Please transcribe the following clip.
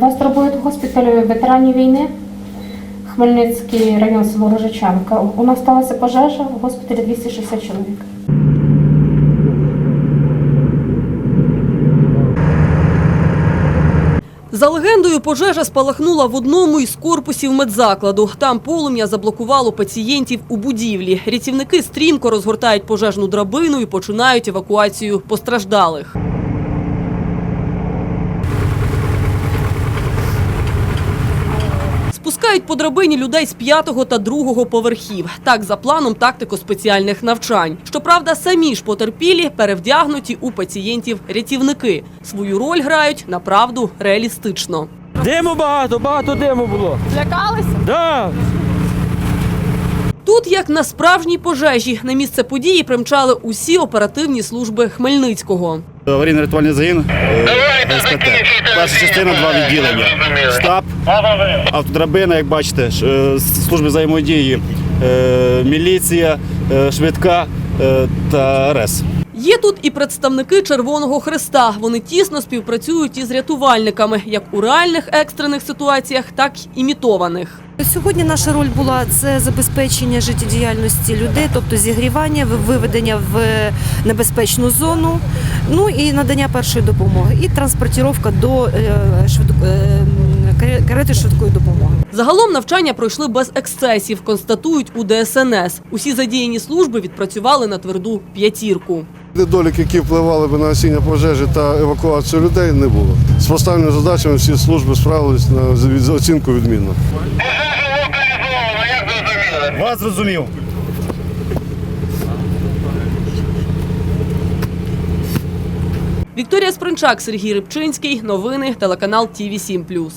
Вас турбує госпіталь ветеранів війни, Хмельницький район село Рожичанка. У нас сталася пожежа в госпіталі 260 чоловік. За легендою, пожежа спалахнула в одному із корпусів медзакладу. Там полум'я заблокувало пацієнтів у будівлі. Рятівники стрімко розгортають пожежну драбину і починають евакуацію постраждалих. Спускають по драбині людей з п'ятого та другого поверхів. Так за планом тактико-спеціальних навчань. Щоправда, самі ж потерпілі перевдягнуті у пацієнтів рятівники. Свою роль грають направду реалістично. Диму багато, багато диму було. Злякалися? Да. Тут, як на справжній пожежі, на місце події примчали усі оперативні служби Хмельницького. Аварійно-рятувальний загін е, СПТ. Перша частина, два відділення. Штаб, автодрабина, як бачите, е, служби взаємодії, е, міліція, е, швидка та РЕС. Є тут і представники Червоного Хреста. Вони тісно співпрацюють із рятувальниками, як у реальних екстрених ситуаціях, так і імітованих. Сьогодні наша роль була це забезпечення життєдіяльності людей, тобто зігрівання, виведення в небезпечну зону, ну і надання першої допомоги, і транспортіровка до е, е, карети швидкої допомоги. Загалом навчання пройшли без ексцесів, констатують у ДСНС. Усі задіяні служби відпрацювали на тверду п'ятірку. Недолік, які впливали б на гасіння пожежі та евакуацію людей, не було. З поставленими задачами всі служби справились на оцінку відмінно. Вас зрозумів. Вікторія Спринчак, Сергій Рибчинський. Новини телеканал ТІВІ 7+.